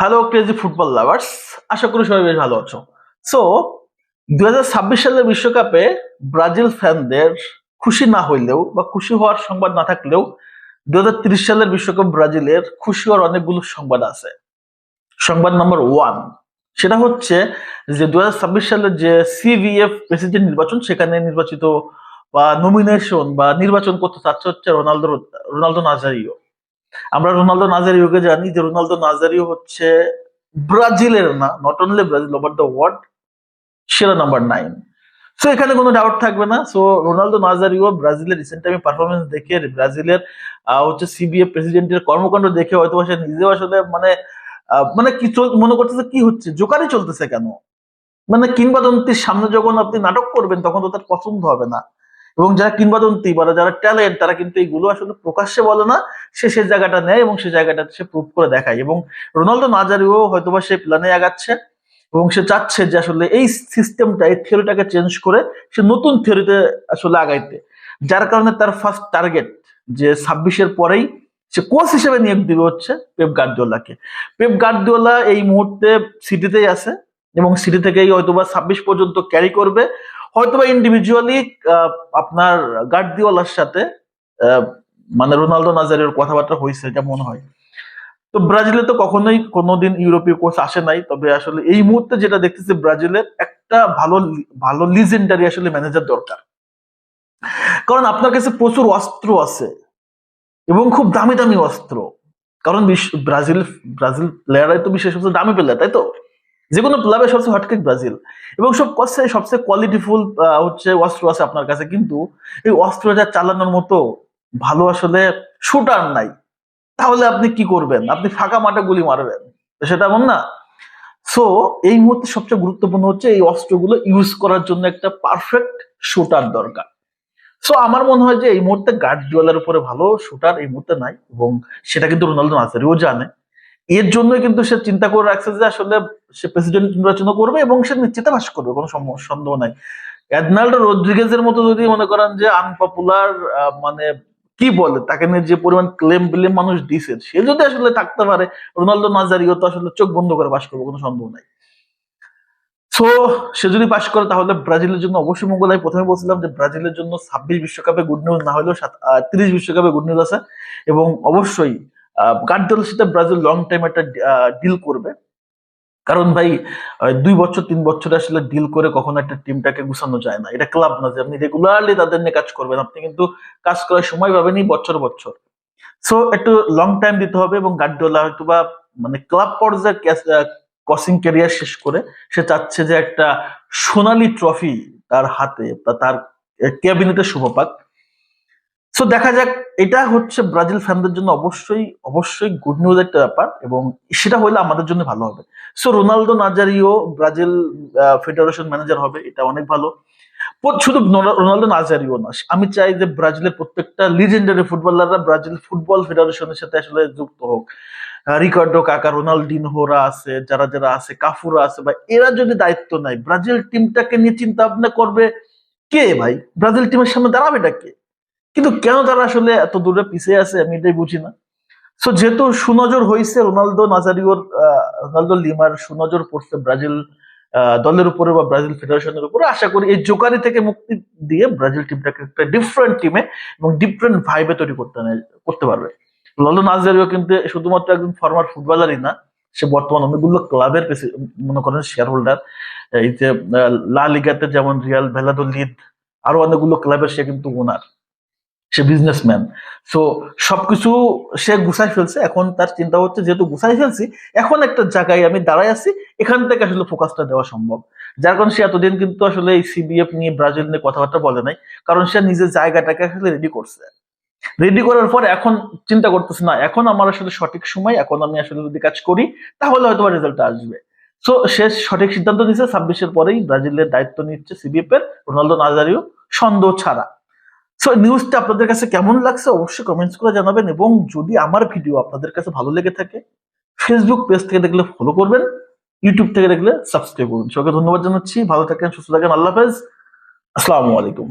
Hello crazy football lovers আশা করি সবাই বেশ ভালো আছো। সো দুই হাজার ছাব্বিশ সালের বিশ্বকাপে ব্রাজিল ফ্যানদের খুশি না হইলেও বা খুশি হওয়ার সংবাদ না থাকলেও তিরিশ সালের বিশ্বকাপ ব্রাজিলের খুশি হওয়ার অনেকগুলো সংবাদ আছে। সংবাদ নাম্বার ওয়ান সেটা হচ্ছে যে দু হাজার ছাব্বিশ সালের যে সিভিএফ প্রেসিডেন্ট নির্বাচন, সেখানে নির্বাচিত বা নমিনেশন বা নির্বাচন করতে চাচ্ছে হচ্ছে রোনালদো রোনালদো নাজারিও। আমরা রোনালদো নাজারিওকে জানি যে রোনালদো নাজারিও হচ্ছে ব্রাজিলের না not only Brazil over the world সেরা নাম্বার নাইন সো এখানে কোনো ডাউট থাকবে না। সো রোনালদো নাজারিও ব্রাজিলের রিসেন্ট টাইমে পারফরমেন্স দেখে, ব্রাজিলের হচ্ছে সিবিএ প্রেসিডেন্টের কর্মকাণ্ড দেখে হয়তো সে নিজেও আসলে মানে মানে কি মনে করতেছে কি হচ্ছে, জোকারই চলতেছে কেন? মানে কিংবদন্তির সামনে যখন আপনি নাটক করবেন, তখন তো তার পছন্দ হবে না। এবং যারা কিংবদন্তি বা যারা ট্যালেন্ট তারা কিন্তু এইগুলো আসলে প্রকাশ্যে বলে না, সে সে জায়গাটা নেয় এবং সে জায়গাটা সে প্রুভ করে দেখায়। এবং রোনালদো নাজারিও হয়তোবা সে প্ল্যানে আগাচ্ছে এবং সে চাচ্ছে যে আসলে এই সিস্টেমটা এই থিওরিটাকে চেঞ্জ করে সে নতুন থিওরিতে আসলে আগাইতে। যার কারণে তার ফার্স্ট টার্গেট যে ছাব্বিশের পরেই সে কোচ হিসেবে নিয়োগ দিবে হচ্ছে পেপ গার্দিওলাকে পেপ গার্দিওলা এই মুহূর্তে সিটিতেই আছে এবং সিটি থেকেই হয়তোবা ছাব্বিশ পর্যন্ত ক্যারি করবে। হয়তোবা ইন্ডিভিজুয়ালি আপনার গার্দিওলার সাথে মানে রোনালদো নাজারের কথাবার্তা হয়েছে এটা মনে হয়। তো ব্রাজিলে তো কখনোই কোনোদিন ইউরোপীয় কোচ আসে নাই, তবে আসলে এই মুহূর্তে যেটা দেখতেছি ব্রাজিলের একটা ভালো ভালো লিজেন্ডারি আসলে ম্যানেজার দরকার। কারণ আপনার কাছে প্রচুর অস্ত্র আছে, এবং খুব দামি দামি অস্ত্র। কারণ ব্রাজিল ব্রাজিল প্লেয়াররাই তো বিশেষ দামি প্লেয়ার তাই তো? যে কোনো ক্লাবের সবচেয়ে হটকেক ব্রাজিল। এবং সব কষ্টে সবচেয়ে কোয়ালিটিফুল হচ্ছে অস্ত্র আছে আপনার কাছে। কিন্তু এই অস্ত্রটা চালানোর মতো ভালো আসলে শুটার নাই। তাহলে আপনি কি করবেন? আপনি ফাঁকা মাঠে গুলি মারবেন। সেটা এমন না। সো এই মুহূর্তে সবচেয়ে গুরুত্বপূর্ণ হচ্ছে এই অস্ত্রগুলো ইউজ করার জন্য একটা পারফেক্ট শুটার দরকার। সো আমার মনে হয় যে এই মুহূর্তে গার্ড গার্ডিওলার উপরে ভালো শুটার এই মুহূর্তে নাই। এবং সেটা কিন্তু রোনালদো নাজারিও জানে। এর জন্যই কিন্তু সে চিন্তা করে রাখছে যে আসলে সে প্রেসিডেন্ট নির্বাচন করবে এবং সে নিশ্চিত বাস করবে, কোনো সন্দেহ নাই। এডনাল্ডো রদ্রিগেজের মতো যদি মনে করেন যে আনপপুলার মানে কি বলে, তাকে নিয়ে যে পরিমাণ ক্লেম ব্লেম মানুষ দিছে, সে যদি আসলে থাকতে পারে, রোনালদো নাজারিও তো আসলে চোখ বন্ধ করে বাস করবে, কোনো সন্দেহ নাই। সো সে যদি পাশ করে তাহলে ব্রাজিলের জন্য, অবশ্যই মঙ্গল আমি প্রথমে বলছিলাম যে ব্রাজিলের জন্য ছাব্বিশ বিশ্বকাপে গুড নিউজ না হলেও তিরিশ বিশ্বকাপে গুড নিউজ আছে। এবং অবশ্যই গার্ডিওলার সাথে ব্রাজিল লং টাইম একটা ডিল করবে। কারণ ভাই দুই বছর, তিন বছর আসলে ডিল করে কখনো একটা টিমটাকে গুছানো যায় না। এটা ক্লাব না, যে আপনি রেগুলারলি তাদের নিয়ে কাজ করবেন। আপনি কিন্তু কাজ করার সময় পাবেনই বছর বছর। সো একটু লং টাইম দিতে হবে এবং গার্ডিওলা হয়তো বা মানে ক্লাব পর্যায়ে কসিং ক্যারিয়ার শেষ করে সে চাচ্ছে যে একটা সোনালি ট্রফি তার হাতে তার ক্যাবিনেটে শুভ পাক সো দেখা যাক, এটা হচ্ছে ব্রাজিল ফ্যানদের জন্য অবশ্যই অবশ্যই গুড নিউজ একটা ব্যাপার এবং সেটা হলে আমাদের জন্য ভালো হবে। So Ronaldo Nazario Brazil federation manager হবে, এটা অনেক ভালো। শুধু রোনালদো নাজারিও না, আমি চাই যে ব্রাজিলের প্রত্যেকটা লিজেন্ডারি ফুটবলাররা ব্রাজিল ফুটবল ফেডারেশনের সাথে আসলে যুক্ত হোক। রিকার্ডো কাকা রোনালদিনহোরা আছে, যারা যারা আছে কাফুরা আছে, বা এরা যদি দায়িত্ব নেয়, ব্রাজিল টিমটাকে নিয়ে চিন্তা ভাবনা করবে কে ভাই? ব্রাজিল টিমের সামনে দাঁড়াবেটা কে? কিন্তু কেন তারা আসলে এত দূরে পিছিয়ে আছে আমি এটাই বুঝি না। সো যেহেতু সুনজর হয়েছে রোনালদো নাজারিওর রোনালদো লিমার সুনজর পড়ছে ব্রাজিল দলের উপরে বা ব্রাজিল ফেডারেশনের উপরে। আশা করি এই জোকারি থেকে মুক্তি দিয়ে ব্রাজিল টিমটাকে একটা ডিফারেন্ট টিমে এবং ডিফারেন্ট ভাইবে তৈরি করতে করতে পারবে। রোনালদো, নাজারিও কিন্তু শুধুমাত্র একজন ফর্মার ফুটবলারই না, সে বর্তমান অনেকগুলো ক্লাবের মনে করেন শেয়ার হোল্ডার এই যে লা লিগাতে যেমন রিয়াল ভেলাদোলিদ আরও অনেকগুলো ক্লাবের সে কিন্তু ওনার সে বিজনেসম্যান সো সবকিছু সে গুছাই ফেলছে। এখন তার চিন্তা হচ্ছে, যেহেতু গুছাই ফেলছি, এখন একটা জায়গায় আমি দাঁড়াই আছি, এখান থেকে আসলে ফোকাসটা দেওয়া সম্ভব। যার কারণে সে এতদিন কিন্তু আসলে এই সিবিএফ নিয়ে ব্রাজিল নিয়ে কথাবার্তা বলে নাই, কারণ সে নিজের জায়গাটাকে আসলে রেডি করছে। রেডি করার পর এখন চিন্তা করতেছে, না, এখন আমার আসলে সঠিক সময়, এখন আমি আসলে যদি কাজ করি, তাহলে হয়তো রেজাল্টটা আসবে। সো সে সঠিক সিদ্ধান্ত নিচ্ছে ছাব্বিশের পরেই ব্রাজিলের দায়িত্ব নিচ্ছে সিবিএফ এর রোনালদো নাজারিও, সন্দেহ ছাড়া। সো নিউজটা আপনাদের কাছে কেমন লাগছে অবশ্যই কমেন্টস করে জানাবেন এবং যদি আমার ভিডিও আপনাদের কাছে ভালো লেগে থাকে ফেসবুক পেজ থেকে দেখলে ফলো করবেন ইউটিউব থেকে দেখলে সাবস্ক্রাইব করুন। সবাইকে ধন্যবাদ জানাচ্ছি। ভালো থাকেন, সুস্থ থাকেন। আল্লাহ হাফেজ। আসসালামু আলাইকুম।